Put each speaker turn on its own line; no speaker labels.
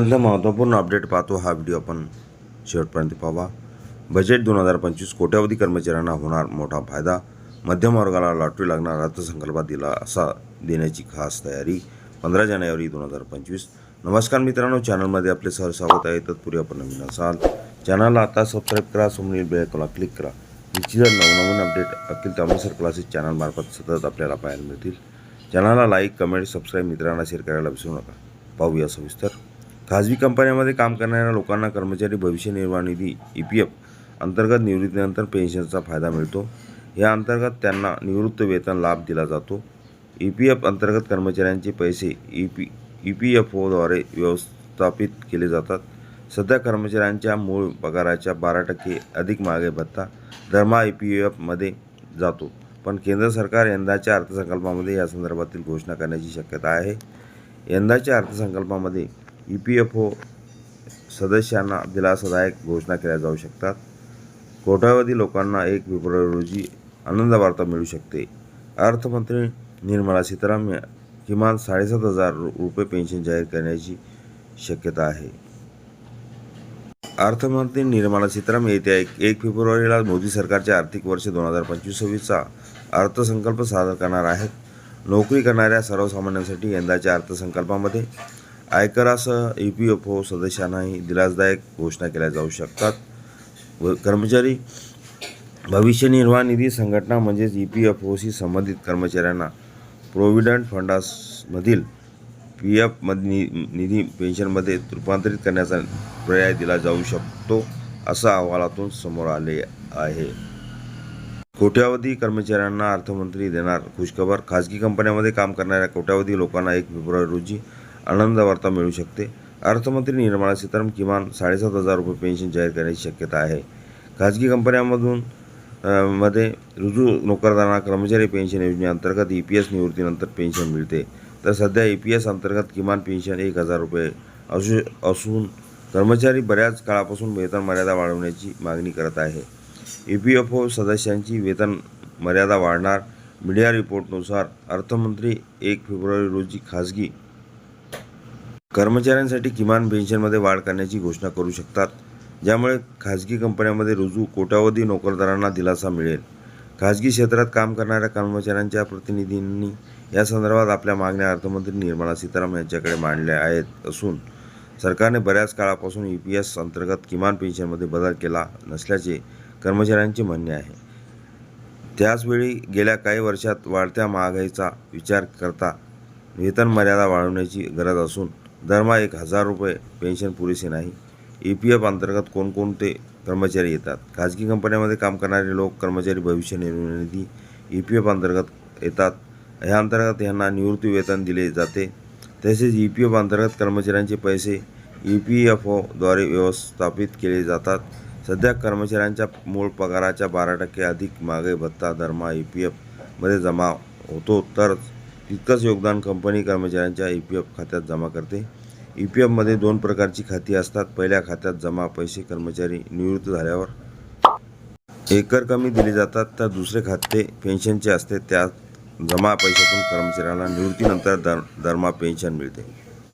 अत्यंत महत्त्वपूर्ण अपडेट पाहतो हा व्हिडिओ आपण. शेवटपर्यंत पाहावा. बजेट दोन हजार पंचवीस कोट्यावधी कर्मचाऱ्यांना होणार मोठा फायदा. मध्यमवर्गाला लॉटरी लागणार अर्थसंकल्पात दिला असा देण्याची खास तयारी पंधरा जानेवारी दोन हजार पंचवीस. नमस्कार मित्रांनो चॅनलमध्ये आपले सर स्वागत आहे. तत्पूर्वी आपण नवीन असाल चॅनलला आता सबस्क्राईब करा समोरील बेल क्लिक करा. निश्चित नवनवीन अपडेट अखिल तामसर क्लासेस चॅनलमार्फत सतत आपल्याला पाहायला मिळतील. चॅनलला लाईक कमेंट सबस्क्राईब मित्रांना शेअर करायला विसरू नका. पाहूया सविस्तर. खाजगी कंपन्यांमध्ये काम करणाऱ्या लोकांना कर्मचारी भविष्य निर्वाह निधी ई पी एफ अंतर्गत निवृत्तीनंतर पेन्शनचा फायदा मिळतो. या अंतर्गत त्यांना निवृत्त वेतन लाभ दिला जातो. ई पी एफ अंतर्गत कर्मचाऱ्यांचे पैसे E P E P F ओद्वारे व्यवस्थापित केले जातात. सध्या कर्मचाऱ्यांच्या मूळ पगाराच्या बारा टक्के अधिक मागे भत्ता दरमहा ई पी एफमध्ये जातो. पण केंद्र सरकार यंदाच्या अर्थसंकल्पामध्ये या संदर्भातील घोषणा करण्याची शक्यता आहे. यंदाच्या अर्थसंकल्पामध्ये ई पी एफ ओ सदस्यांना दिलासादायक घोषणा केल्या जाऊ शकतात. कोट्यावधी लोकांना एक फेब्रुवारी रोजी आनंद वार्ता मिळू शकते. अर्थमंत्री निर्मला सीतारामन किमान साडेसात हजार रुपये पेन्शन जाहीर करण्याची शक्यता आहे. अर्थमंत्री निर्मला सीतारामन येत्या एक एक फेब्रुवारीला मोदी सरकारच्या आर्थिक वर्ष दोन हजार पंचवीस सव्वीसचा अर्थसंकल्प सादर करणार आहेत. नोकरी करणाऱ्या सर्वसामान्यांसाठी यंदाच्या अर्थसंकल्पामध्ये आयकरासह ई पी एफ ओ सदस्यांनाही दिलासदायक घोषणा केल्या जाऊ शकतात. व कर्मचारी भविष्य निर्वाह निधी संघटना म्हणजेच ई पी एफ ओशी संबंधित कर्मचाऱ्यांना प्रोव्हिडंट फंडासमधील पी एफ निधी पेन्शनमध्ये रूपांतरित करण्याचा पर्याय दिला जाऊ शकतो असं अहवालातून समोर आले आहे. कोट्यावधी कर्मचाऱ्यांना अर्थमंत्री देणार खुशखबर. खाजगी कंपन्यांमध्ये काम करणाऱ्या कोट्यावधी लोकांना एक फेब्रुवारी रोजी आनंद वार्ता मिळू शकते. अर्थमंत्री निर्मला सीतारामन किमान साडेसात हजार रुपये पेन्शन जाहीर करण्याची शक्यता आहे. खाजगी कंपन्यांमधून मध्ये रुजू नोकरदारांना कर्मचारी पेन्शन योजनेअंतर्गत ई पी एस निवृत्तीनंतर पेन्शन मिळते. तर सध्या ई पी एस अंतर्गत किमान पेन्शन एक हजार रुपये असू असून कर्मचारी बऱ्याच काळापासून वेतन मर्यादा वाढवण्याची मागणी करत आहे. ई पी एफ ओ सदस्यांची वेतन मर्यादा वाढणार. मीडिया रिपोर्टनुसार अर्थमंत्री एक फेब्रुवारी रोजी खाजगी कर्मचाऱ्यांसाठी किमान पेन्शनमध्ये वाढ करण्याची घोषणा करू शकतात ज्यामुळे खाजगी कंपन्यांमध्ये रुजू कोट्यावधी नोकरदारांना दिलासा मिळेल. खाजगी क्षेत्रात काम करणाऱ्या कर्मचाऱ्यांच्या प्रतिनिधींनी या संदर्भात आपल्या मागण्या अर्थमंत्री निर्मला सीतारामन यांच्याकडे मांडल्या आहेत असून सरकारने बऱ्याच काळापासून ई पी एस अंतर्गत किमान पेन्शनमध्ये बदल केला नसल्याचे कर्मचाऱ्यांचे म्हणणे आहे. त्याचवेळी गेल्या काही वर्षात वाढत्या महागाईचा विचार करता वेतन मर्यादा वाढवण्याची गरज असून दरमहा एक हजार रुपये पेन्शन पुरेसे नाही. ई पी एफ अंतर्गत कोणकोणते कर्मचारी येतात? खाजगी कंपन्यामध्ये काम करणारे लोक कर्मचारी भविष्य निर्वाह निधी ई पी एफ अंतर्गत येतात. ह्या अंतर्गत यांना निवृत्ती वेतन दिले जाते. तसेच ई पी एफ अंतर्गत कर्मचाऱ्यांचे पैसे ई पी एफ ओद्वारे व्यवस्थापित केले जातात. सध्या कर्मचाऱ्यांच्या मूळ पगाराच्या बारा टक्के अधिक मागे भत्ता दरमहा ई पी एफमध्ये जमा होतो. तर तितकंच योगदान कंपनी कर्मचाऱ्यांच्या ई पी एफ खात्यात जमा करते. ई पी एफमध्ये दोन प्रकारची खाती असतात. पहिल्या खात्यात जमा पैसे कर्मचारी निवृत्त झाल्यावर एकर कमी दिले जातात. तर दुसरे खाते पेन्शनचे असते. त्यात जमा पैशातून कर्मचाऱ्याला निवृत्तीनंतर दर दरमा पेन्शन मिळते.